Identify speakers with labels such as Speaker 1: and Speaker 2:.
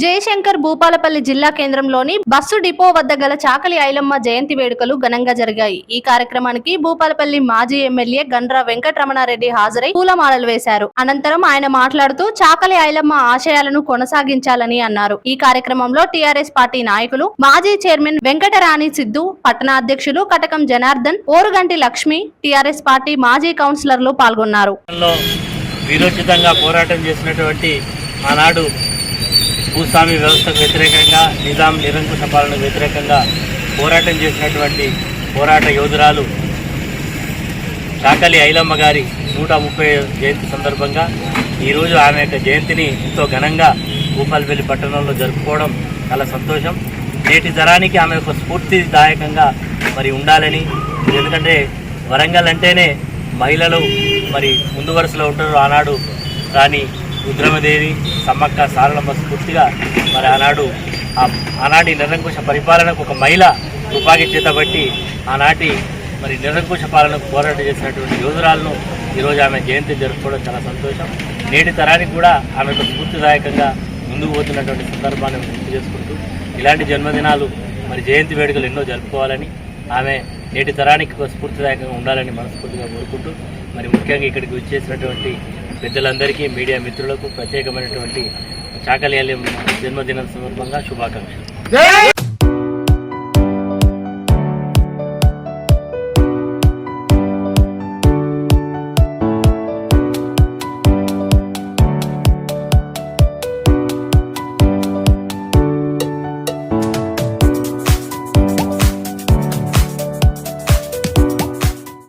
Speaker 1: జయశంకర్ భూపాలపల్లి జిల్లా కేంద్రంలోని bus depot వద్ద గల చాకలి ఐలమ్మ జయంతి వేడుకలు ఘనంగా జరిగాయి. ఈ కార్యక్రమానికి భూపాలపల్లి మాజీ ఎమ్మెల్యే గండ్ర వెంకటరమణారెడ్డి హాజరై పూలమాలలు వేశారు. అనంతరం ఆయన మాట్లాడుతూ చాకలి ఐలమ్మ ఆశయాలను కొనసాగించాలని అన్నారు. ఈ కార్యక్రమంలో టీఆర్ఎస్ పార్టీ నాయకులు మాజీ చైర్మన్ వెంకటరాణి సిద్ధు పట్టణ అధ్యక్షులు కటకం జనార్దన్ ఓరుగంటి లక్ష్మి టీఆర్ఎస్ పార్టీ మాజీ కౌన్సిలర్లు పాల్గొన్నారు.
Speaker 2: లో వీరోచితంగా పోరాటం చేసినటువంటి ఆనాడు భూస్వామి వ్యవస్థకు వ్యతిరేకంగా నిజాం నిరంకుశ పాలనకు వ్యతిరేకంగా పోరాటం చేసినటువంటి పోరాట యోధురాలు చాకలి ఐలమ్మ గారి నూట ముప్పై జయంతి సందర్భంగా ఈరోజు ఆమె యొక్క జయంతిని ఎంతో ఘనంగా భూపాలపల్లి పట్టణంలో జరుపుకోవడం చాలా సంతోషం. నేటి తరానికి ఆమె యొక్క స్ఫూర్తిదాయకంగా మరి ఉండాలని ఎందుకంటే వరంగల్ అంటేనే మహిళలు మరి ముందు వరుసలో ఉంటారు ఆనాడు రాణి రుద్రమదేవి సమ్మక్క సారలమ్మ స్ఫూర్తిగా మరి ఆనాడు ఆనాటి నిరంకుశ పరిపాలనకు ఒక మహిళ తుపాకీ చేతబట్టి ఆనాటి మరి నిరంకుశ పాలనకు పోరాటం చేసినటువంటి యోధురాలను ఈరోజు ఆమె జయంతి జరుపుకోవడం చాలా సంతోషం. నేటి తరానికి కూడా ఆమెకు స్ఫూర్తిదాయకంగా ముందుకు పోతున్నటువంటి సందర్భాన్ని గుర్తు చేసుకుంటూ ఇలాంటి జన్మదినాలు మరి జయంతి వేడుకలు ఎన్నో జరుపుకోవాలని ఆమె నేటి తరానికి ఒక స్ఫూర్తిదాయకంగా ఉండాలని మనస్ఫూర్తిగా కోరుకుంటూ మరి ముఖ్యంగా ఇక్కడికి వచ్చేసినటువంటి పెద్దలందరికీ మీడియా మిత్రులకు ప్రత్యేకమైనటువంటి చాకలియాలి జన్మదినం సందర్భంగా శుభాకాంక్షలు.